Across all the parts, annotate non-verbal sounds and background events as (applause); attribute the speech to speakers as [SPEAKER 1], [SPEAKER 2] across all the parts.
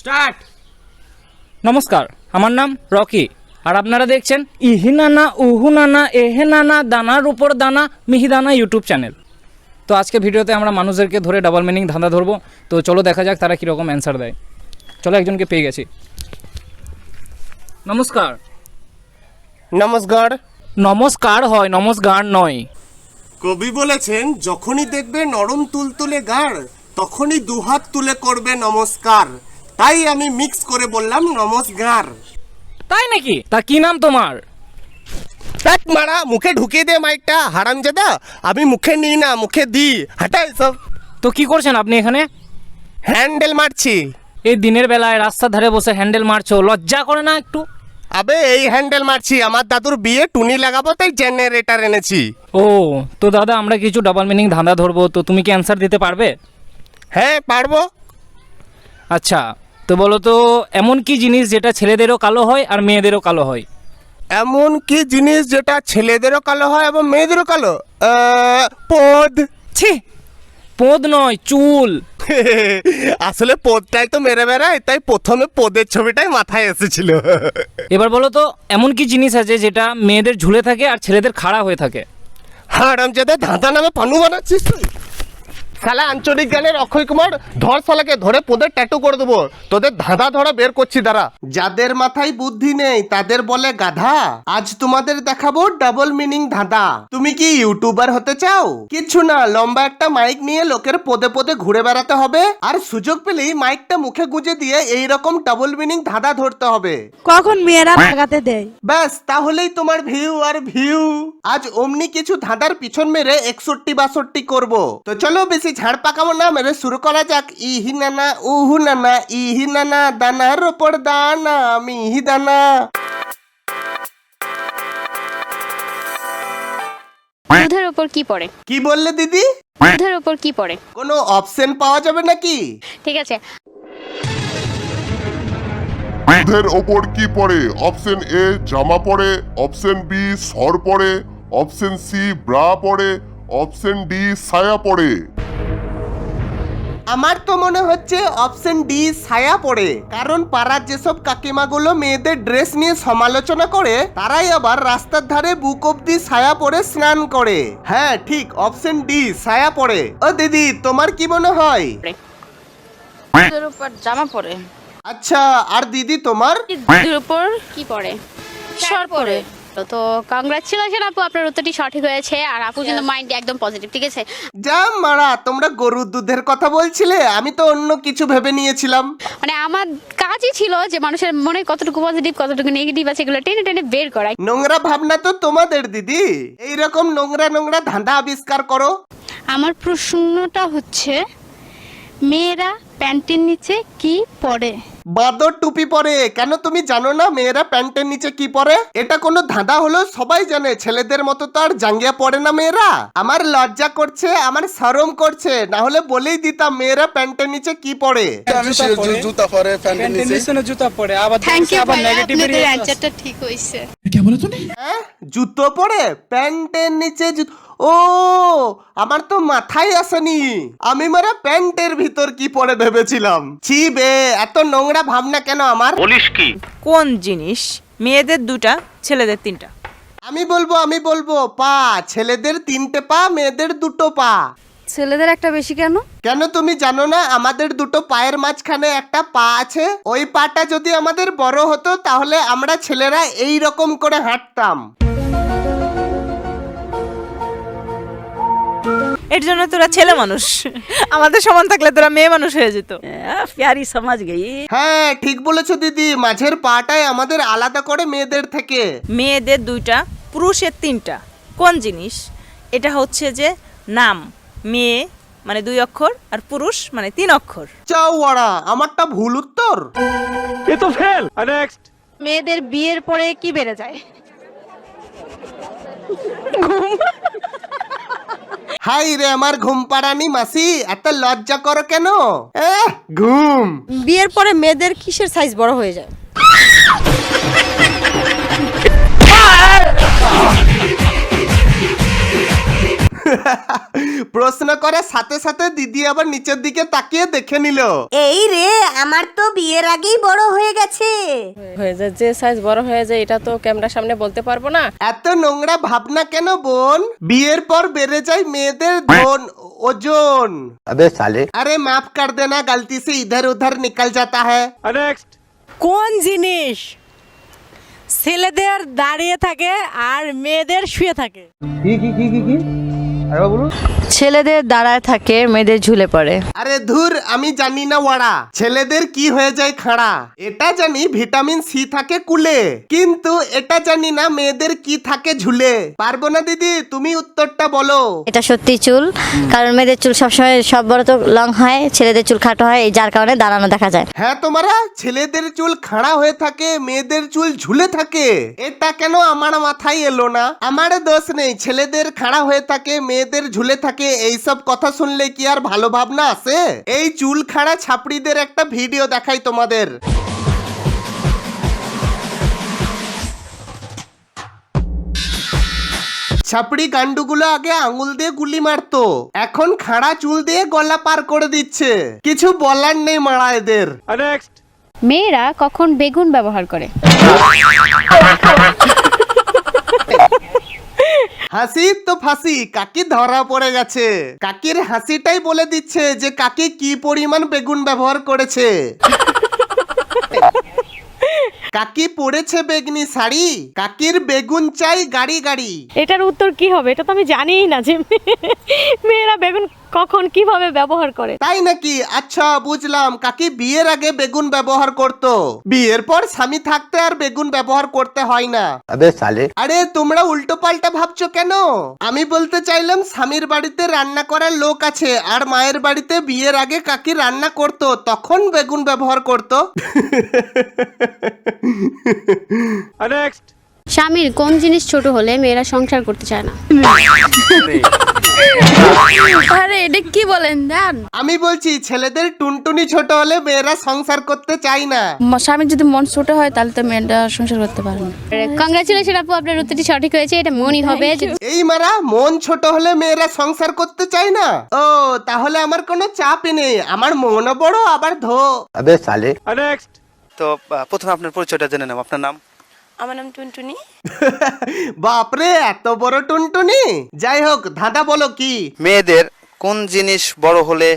[SPEAKER 1] Start
[SPEAKER 2] নমস্কার আমার নাম রকি আর আপনারা দেখছেন ইহিনানা উহুনানা এহেনানা দানার উপর দানা মিহিদানা ইউটিউব চ্যানেল। তো আজকে ভিডিওতে আমরা মানুষদেরকে ধরে ডাবল মিনিং ধাঁধা ধরবো। তো চলো দেখা যাক তারা কীরকম অ্যান্সার দেয়। চলো একজনকে পেয়ে গেছি। নমস্কার।
[SPEAKER 3] নমস্কার।
[SPEAKER 2] নমস্কার হয় নমস্কার নয়।
[SPEAKER 3] কবি বলেছেন যখনই দেখবে নরম তুলতুলে গাড় তখনই দুহাত তুলে করবে নমস্কার। তাই আমি মিক্স করে বললাম নমস্কার
[SPEAKER 2] তাই নাকি? তা কি নাম তোমার?
[SPEAKER 3] তাক মারা মুখে ঢুকিয়ে দে মাইকটা হারামজাদা আমি মুখে নিই না মুখে দি হাঁটা সব।
[SPEAKER 2] তো কি করছেন আপনি এখানে?
[SPEAKER 3] হ্যান্ডেল মারছি।
[SPEAKER 2] এই দিনের বেলায় রাস্তার ধারে বসে হ্যান্ডেল মারছো লজ্জা করে না একটু?
[SPEAKER 3] আবে এই হ্যান্ডেল মারছি। আমার দাদুর বিয়ে টুনি লাগাবো তাই জেনারেটর এনেছি।
[SPEAKER 2] ও তো দাদা আমরা কিছু ডাবল মিনিং ধাঁধা ধরবো তো তুমি কি অ্যান্সার দিতে পারবে?
[SPEAKER 3] হ্যাঁ পারব।
[SPEAKER 2] আচ্ছা তো বলো তো এমন কি জিনিস যেটা ছেলেদেরও কালো হয় আর মেয়েদেরও কালো হয়?
[SPEAKER 3] এমন কি জিনিস যেটা ছেলেদেরও কালো হয় এবং মেয়েদেরও কালো? পদ।
[SPEAKER 2] ছি পদ নয় চুল। (laughs)
[SPEAKER 3] আসলে পদটাই তো মেরে বেড়ায় তাই প্রথমে পদের ছবিটাই মাথায় এসেছিল। (laughs)
[SPEAKER 2] এবার বলো তো এমন কি জিনিস আছে যেটা মেয়েদের ঝুলে থাকে আর ছেলেদের খাড়া হয়ে থাকে?
[SPEAKER 3] হারামজাদা ধাঁধা নামে পানু বানাচ্ছিস তুই? শালা আঞ্চলিক গানের অক্ষয় কুমার ধর শালাকে ধরে পোদের ট্যাটু করে দেবো। তোদের ধাঁধা ধরা বের করছি দাঁড়া। যাদের মাথায় বুদ্ধি নেই তাদের বলে গাধা। আজ তোমাদের দেখাবো ডাবল মিনিং ধাঁধা। তুমি কি ইউটিউবার হতে চাও? কিছু না লম্বা একটা মাইক নিয়ে লোকের পদে পদে ঘুরে বেড়াতে হবে আর সুযোগ পেলেই মাইকটা মুখে গুঁজে দিয়ে এই রকম ডাবল মিনিং ধাঁধা ধরতে হবে।
[SPEAKER 4] কখন মেয়েরা ভাগাতে দেয়?
[SPEAKER 3] ব্যাস তাহলেই তোমার ভিউ আর ভিউ আজ অমনি কিছু ধাঁধার পিছন মেরে একষট্টি বাষট্টি করব। তো চলো বেশি ঝাড় পাকাবো না মেরে শুরু করা যাক ইহি নানা উহু নানা ইহি নানা দানার ওপর দানা মিহি দানা
[SPEAKER 5] দুধের ওপর কি পড়ে
[SPEAKER 3] কি বললে দিদি
[SPEAKER 5] দুধের ওপর কি পড়ে
[SPEAKER 3] কোনো অপশন পাওয়া যাবে নাকি
[SPEAKER 5] ঠিক আছে
[SPEAKER 6] দুধের ওপর কি পড়ে অপশন এ জামা পড়ে অপশন বি সর পড়ে অপশন সি ব্রা পড়ে অপশন ডি ছায়া পড়ে
[SPEAKER 3] আমার তো মনে হচ্ছে অপশন ডি ছায়া পড়ে। কারণ পাড়ার যেসব কাকিমাগুলো মেয়েদের ড্রেস নিয়ে সমালোচনা করে তারাই আবার রাস্তার ধারে বুক অব্দি ছায়া পরে স্নান করে। হ্যাঁ ঠিক অপশন ডি ছায়া পড়ে। ও দিদি তোমার কি মনে হয়?
[SPEAKER 5] উপর জামা পড়ে
[SPEAKER 3] আচ্ছা আর দিদি তোমার?
[SPEAKER 5] উপর কি পড়ে সর পড়ে তো কংগ্রাচুলেশন আপু আপনার উত্তরটি সঠিক হয়েছে আর আপু কিন্তু মাইন্ড একদম পজিটিভ ঠিক আছে?
[SPEAKER 3] যা মারা তোমরা গরুর দুধের কথা বলছিলে আমি তো অন্য কিছু ভেবে নিয়েছিলাম।
[SPEAKER 5] মানে আমার কাজই ছিল যে মানুষের মনে কতটুকু পজিটিভ কতটুকু নেগেটিভ আছে এগুলো টেনে টেনে বের করা।
[SPEAKER 3] নোংরা ভাবনা তো তোমাদের দিদি। এইরকম নোংরা নোংরা ধাঁধা আবিষ্কার করো।
[SPEAKER 7] আমার প্রশ্নটা হচ্ছে মেয়েরা প্যান্টের নিচে কি পরে?
[SPEAKER 3] বাদর টুপি পরে। কেন তুমি জানো না মেয়েরা প্যান্টের নিচে কি পরে? এটা কোনো ধাঁধা হলো সবাই জানে ছেলেদের মতো তো আর জাঙ্গিয়া পরে না মেয়েরা। আমার লজ্জা করছে আমার শরম করছে না হলে বলেই দিতাম মেয়েরা প্যান্টের নিচে কি পরে।
[SPEAKER 8] আমি জুতা পরে। প্যান্টের নিচে।
[SPEAKER 2] জুতা পরে আবার
[SPEAKER 7] থ্যাংক ইউ অ্যান্সারটা ঠিক হয়েছে।
[SPEAKER 3] হ্যাঁ জুতো পরে প্যান্টের নিচে জুতো ও আমার তো মাথায় আসেনি। আমি মারা প্যান্টের ভিতর কি পরে ভেবেছিলাম। ছি বে এত নোংরা ভাবনা কেন আমার? বলিস কি?
[SPEAKER 4] কোন জিনিস? মেয়েদের দুটা ছেলেদের তিনটা।
[SPEAKER 3] আমি বলব আমি বলব পা। ছেলেদের তিনটে পা মেয়েদের দুটো পা।
[SPEAKER 4] ছেলেদের একটা বেশি কেন?
[SPEAKER 3] কেন তুমি জানো না আমাদের দুটো পায়ের মাঝখানে একটা পা আছে। ওই পাটা যদি আমাদের বড় হতো তাহলে আমরা ছেলেরা এই রকম করে হাঁটতাম।
[SPEAKER 4] এর জন্য তোরা ছেলে মানুষ। আমাদের সমান থাকলে তোরা মেয়ে মানুষ হয়ে যেত। প্যারি সমাজ গেই।
[SPEAKER 3] হ্যাঁ ঠিক বলেছ দিদি। মাঝের পাটাই আমাদের আলাদা করে মেয়েদের থেকে।
[SPEAKER 4] মেয়েদের দুইটা পুরুষের তিনটা। কোন জিনিস? এটা হচ্ছে যে নাম মেয়ে মানে দুই অক্ষর আর পুরুষ মানে তিন অক্ষর।
[SPEAKER 3] চাও ওরা আমারটা ভুল উত্তর। এ তো ফেল।
[SPEAKER 7] নেক্সট মেয়েদের বিয়ের পরে কি বেড়ে যায়?
[SPEAKER 3] হাই রে আমার ঘুম পাড়ানি মাসি, এত লজ্জা করো কেন? ঘুম।
[SPEAKER 4] বিয়ের পরে মেয়েদের কিসের সাইজ বড় হয়ে যায়?
[SPEAKER 3] প্রশ্ন করার সাথে সাথে দিদি আবার নিচের দিকে তাকিয়ে দেখে নিল
[SPEAKER 1] এই রে আমার তো বিয়ের আগেই বড় হয়ে গেছে
[SPEAKER 9] হয়ে যায় যে সাইজ বড় হয়ে যায় এটা তো ক্যামেরার সামনে বলতে পারবো না
[SPEAKER 3] এত নোংরা ভাবনা কেন বোন বিয়ের পর বেড়ে যায় মেয়েদের ধন ওজন
[SPEAKER 8] अबे साले
[SPEAKER 3] अरे माफ कर देना गलती से इधर उधर निकल जाता है
[SPEAKER 10] কোন জিনিস ছেলেদের দাঁড়িয়ে থাকে আর মেয়েদের শুয়ে থাকে
[SPEAKER 7] ছেলেদের দাঁড়ায় থাকে মেয়েদের ঝুলে পড়ে।
[SPEAKER 3] আরে ধুর আমি জানি না ওয়াড়া। ছেলেদের কি হয়ে যায় খাড়া? এটা জানি ভিটামিন সি থাকে কুলে কিন্তু এটা জানি না মেয়েদের কি থাকে ঝুলে। পারব না দিদি তুমি উত্তরটা বলো।
[SPEAKER 1] এটা সত্যি চুল কারণ মেয়েদের চুল সবসময় সব বড় তো লং হয় ছেলেদের চুল খাটো হয় এই যার কারণে দাঁড়ানো দেখা যায়।
[SPEAKER 3] হ্যাঁ তোমারা ছেলেদের চুল খাড়া হয়ে থাকে মেয়েদের চুল ঝুলে থাকে। এটা কেন আমার মাথায় এলো না? আমার দোষ নেই ছেলেদের খাড়া হয়ে থাকে মেয়েদের ঝুলে থাকে এইসব কথা শুনলে কি আর ভালো ভাবনা আসে এই চুল খাড়া ছাপড়িদের একটা ভিডিও দেখাই তোমাদের। ছাপড়ি গান্ডুগুলো আগে আঙুল দিয়ে গুলি মারতো এখন খাড়া চুল দিয়ে গলা পার করে দিচ্ছে। কিছু বলার নেই মারা এদের।
[SPEAKER 5] মেয়েরা কখন বেগুন ব্যবহার করে?
[SPEAKER 3] হাসি তো ফাঁসি, কাকি ধরা পড়ে গেছে। কাকির হাসিটাই বলে দিচ্ছে যে কাকি কি পরিমাণ বেগুন ব্যবহার করেছে। কাকি পড়েছে বেগনি শাড়ি, কাকির বেগুন চাই গাড়ি গাড়ি।
[SPEAKER 10] এটার উত্তর কি হবে? এটা তো আমি জানিই না যে মেয়েরা বেগুন কখন কীভাবে ব্যবহার করে?
[SPEAKER 3] তাই নাকি? আচ্ছা বুঝলাম। কাকি বিয়ের আগে বেগুন ব্যবহার করত। বিয়ের পর স্বামী থাকতে আর বেগুন ব্যবহার করতে হয় না।
[SPEAKER 8] আবে সালে।
[SPEAKER 3] আরে তোমরা উল্টো পাল্টা ভাবছ কেন? আমি বলতে চাইলাম স্বামীর বাড়িতে রান্না করার লোক আছে আর মায়ের বাড়িতে বিয়ের আগে কাকি রান্না করত তখন বেগুন ব্যবহার করত।
[SPEAKER 5] নেক্সট (laughs) স্বামীর কোন জিনিস ছোট হলে মেয়েরা সংসার করতে চায় না? কি বলেন
[SPEAKER 3] আমি বলছি ছেলেদের টুনটুনি ছোট হলে মেয়েরা সংসার করতে চাই না।
[SPEAKER 7] স্বামী যদি মন ছোট হয় তাহলে তো মেয়েরা সংসার করতে পারে না।
[SPEAKER 5] আপু আপনার উত্তরটি সঠিক হয়েছে এটা মনই হবে।
[SPEAKER 3] এই মারা মন ছোট হলে মেয়েরা সংসার করতে চায় না? ও তাহলে আমার কোনো চাপই নেই। আমার মনও বড় আবার ধো।
[SPEAKER 8] আবে সালে।
[SPEAKER 11] নেক্সট তো প্রথমে আপনার পরিচয়টা জেনে নাও আপনার নাম?
[SPEAKER 7] আমার নাম টুনটুনি।
[SPEAKER 3] বাপরে এত বড় টুনটুনি। যাই হোক ধাঁধা বলো কি?
[SPEAKER 11] মেয়েদের কোন জিনিস বড় হলে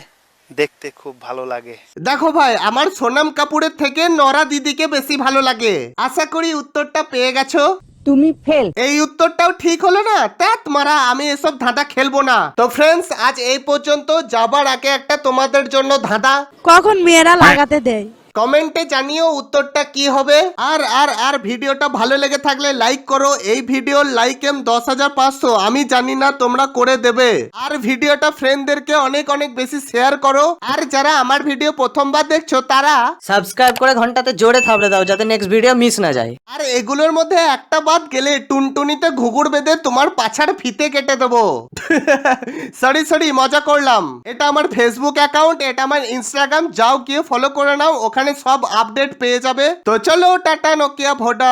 [SPEAKER 11] দেখতে খুব ভালো লাগে?
[SPEAKER 3] দেখো ভাই আমার সোনাম কাপুরের থেকে নরা দিদিকে বেশি ভালো লাগে। আশা করি উত্তরটা পেয়ে গেছো।
[SPEAKER 10] তুমি ফেল।
[SPEAKER 3] এই উত্তরটাও ঠিক হলো না? ত্যাত মারা আমি এসব ধাঁধা খেলব না। তো ফ্রেন্ডস আজ এই পর্যন্ত যাবার আগে একটা তোমাদের জন্য ধাঁধা।
[SPEAKER 10] কখন মেয়েরা লাগাতে দেয়?
[SPEAKER 3] কমেন্টে জানিও উত্তরটা কি হবে। আর আর আর ভিডিওটা ভালো লেগে থাকলে লাইক করো। এই ভিডিওর লাইক এম দশ হাজার পাঁচশো। আমি জানি না তোমরা করে দেবে। আর ভিডিওটা ফ্রেন্ডদেরকে অনেক অনেক বেশি শেয়ার করো। আর যারা আমার ভিডিও প্রথমবার দেখছ তারা
[SPEAKER 9] সাবস্ক্রাইব করে ঘন্টাতে জোরে থাবড়ে দাও যাতে নেক্সট ভিডিও মিস না যায়।
[SPEAKER 3] আর এগুলোর মধ্যে একটা বাদ গেলে টুনটুনিতে ঘুঘুর বেঁধে তোমার পাছার ফিতে কেটে দেবো। (laughs) সরি সরি মজা করলাম। এটা আমার ফেসবুক অ্যাকাউন্ট এটা আমার ইনস্টাগ্রাম যাও গিয়ে ফলো করে নাও ওখানে এখানে সব আপডেট পেয়ে যাবে। তো চলো টাটা নোকিয়া ভোডা